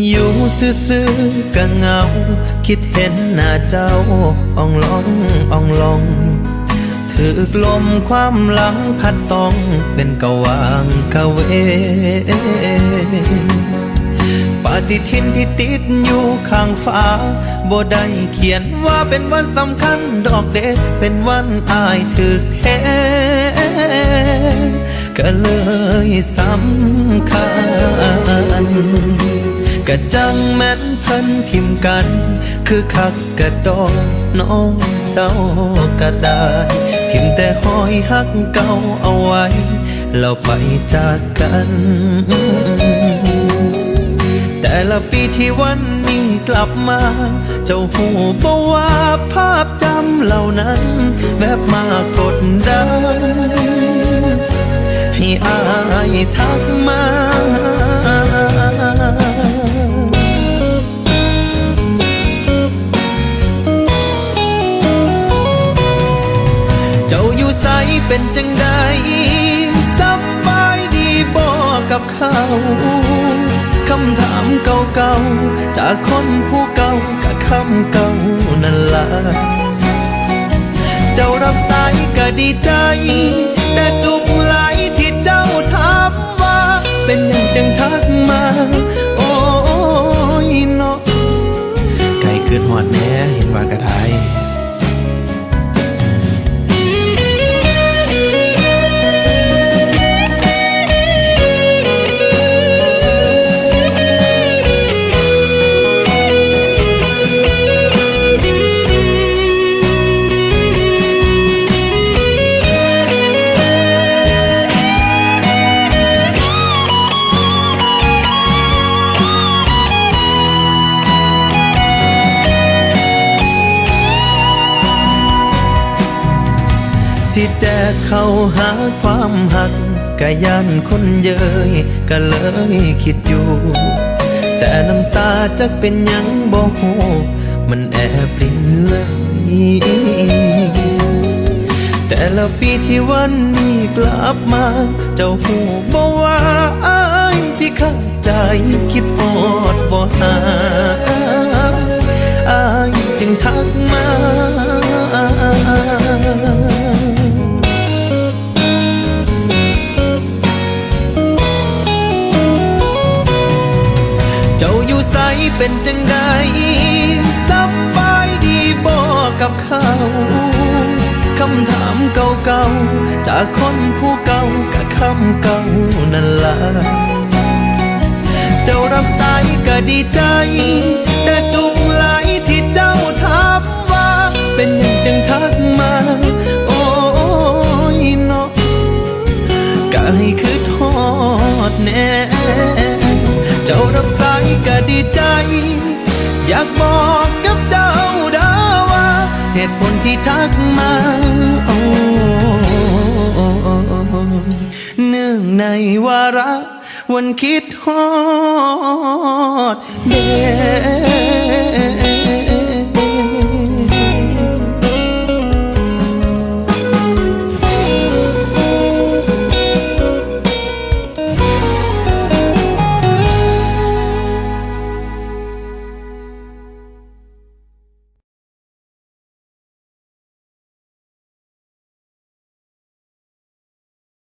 อยู่ซื่อๆก็เหงา คิดเห็นหน้าเจ้าอ่องลองอ่องลองถืกลมความหลังพัดต้องเป็นกะวางกะเว ปฏิทินที่ติดอยู่ข้างฟ้าบ่ได้เขียนว่าเป็นวันสำคัญดอกเด็เป็นวันอายถึกแท้ ก็เลยสำคัญกะจังแม่นเพิ่นทิมกัน คือคักกะดอกน้องเจ้าก็ได้ทิมแต่หอยหักเก่าเอาไว้ เราไปจากกัน แต่ละปีที่วันนี้กลับมา เจ้าหูบอกว่าภาพจำเหล่านั้นแบบมากดดัน อายทักมาเจ้าอยู่ใสเป็นจังใดสบายดีบ่กับเขาคำถามเก่าๆ จากคนผู้เก่ากับคำเก่านั่นละเจ้ารับสายก็ดีใจ หอดแน่เห็นว่ากระได สิแจกเข้าหาความหักกะยันคนเยยก็เลยคิดอยู่ แต่น้ำตาจักเป็นยังบ่ฮู้มันแอบปรินเลยแต่ละปีที่วันนี้กลับมา เจ้าหูบอกว่าอายสิเข้าใจคิดอดบ่หา เป็นจังใดสบายดีบ่กับเขาคำถามเก่าๆ จากคนผู้เก่ากับคำเก่านั่นละเจ้ารับสายก็ดีใจ แต่จุกไหลที่เจ้าถามว่า เป็นอย่างจังทักมา โอ้ยเนาะก็ให้คืดฮอดแน่ เจ้ารับ ก็ดีใจ อยากบอกกับเจ้าดาว่า เหตุผลที่ทักมาโอ้เนื่องในวาระวันคิดฮอดเด